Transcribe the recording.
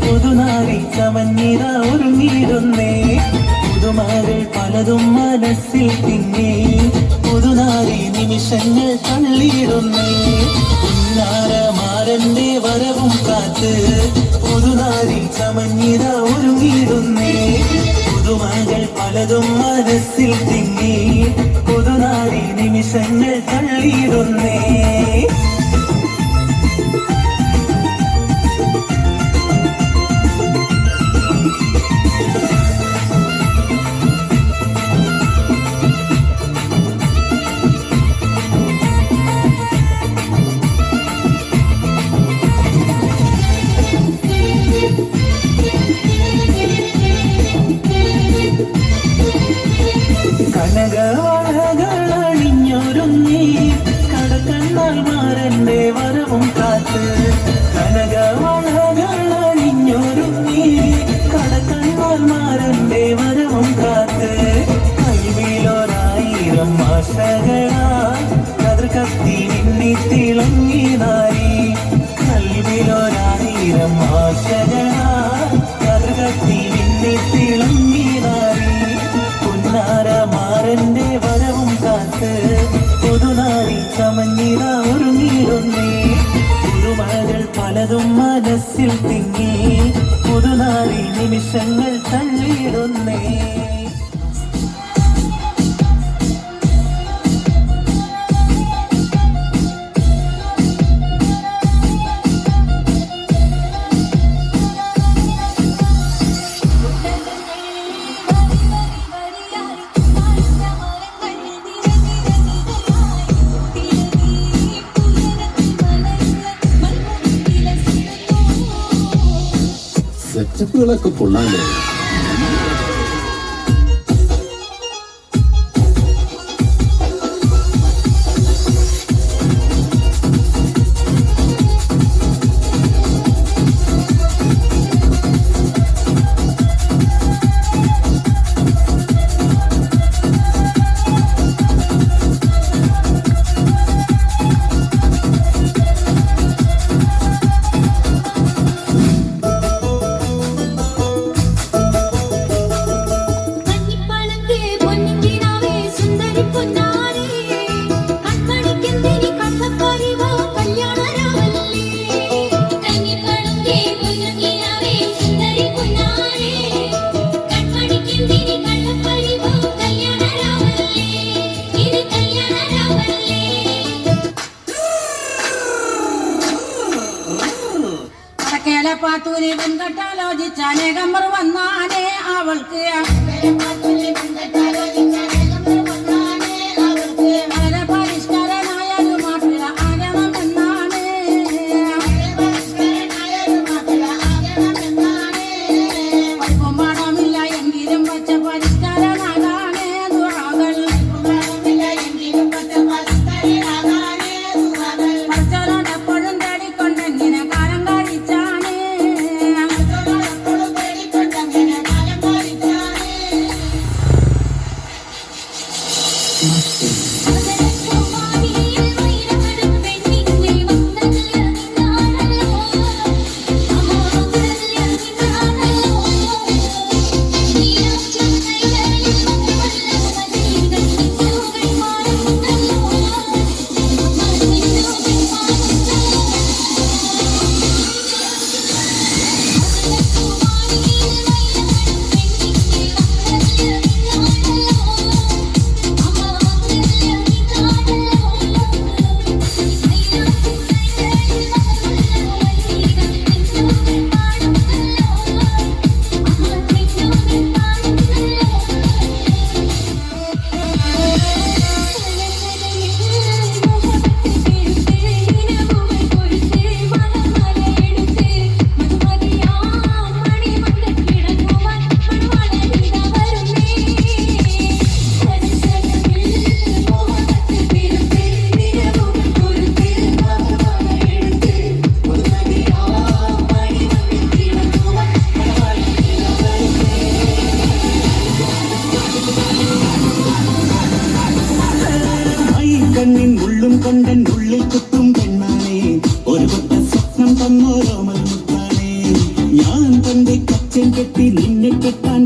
പുതുനാരി ചമഞ്ഞിത ഒരുങ്ങിയിരുന്നേ. പുതുമകൾ പലതും മനസ്സിൽ തിങ്ങി പുതുനാരി നിമിഷങ്ങൾ തള്ളിയിരുന്നേ. പുന്നാരമാരന്റെ വരവും കാത്ത് പുതുനാരി ചമഞ്ഞിത ഒരുങ്ങിയിരുന്നേ. പുതുമകൾ പലതും മനസ്സിൽ തിങ്ങി പുതുനാരി നിമിഷങ്ങൾ തള്ളിയിടുന്നേ ആശകളാ കതിർ കത്തി മിന്നി തിളങ്ങി നാരി. കൽവിലൊരായിരം ആശകളാ. കതിർ കത്തി മിന്നി തിളങ്ങി നാരി. പുന്നാരമാരന്റെ വരവും കാത്ത് പുതുനാരി ചമഞ്ഞിത ഒരുങ്ങിയിരുന്നേ പുതുമകൾ പലതും മനസ്സിൽ തിങ്ങി. പുതുനാരി നിമിഷങ്ങൾ തള്ളിയിടുന്നേ. സെറ്റപ്പുകളൊക്കെ കൊള്ളാല്ലേ പാത്തൂരി വെങ്കട്ടാലോചിച്ച അനേകമ്പർ വന്നാനേ അവൾക്ക് തന്നോരോമൽ മുത്താനേ ഞാൻ തന്റെ കച്ചൻ കെട്ടി നിന്നെ കെട്ടാൻ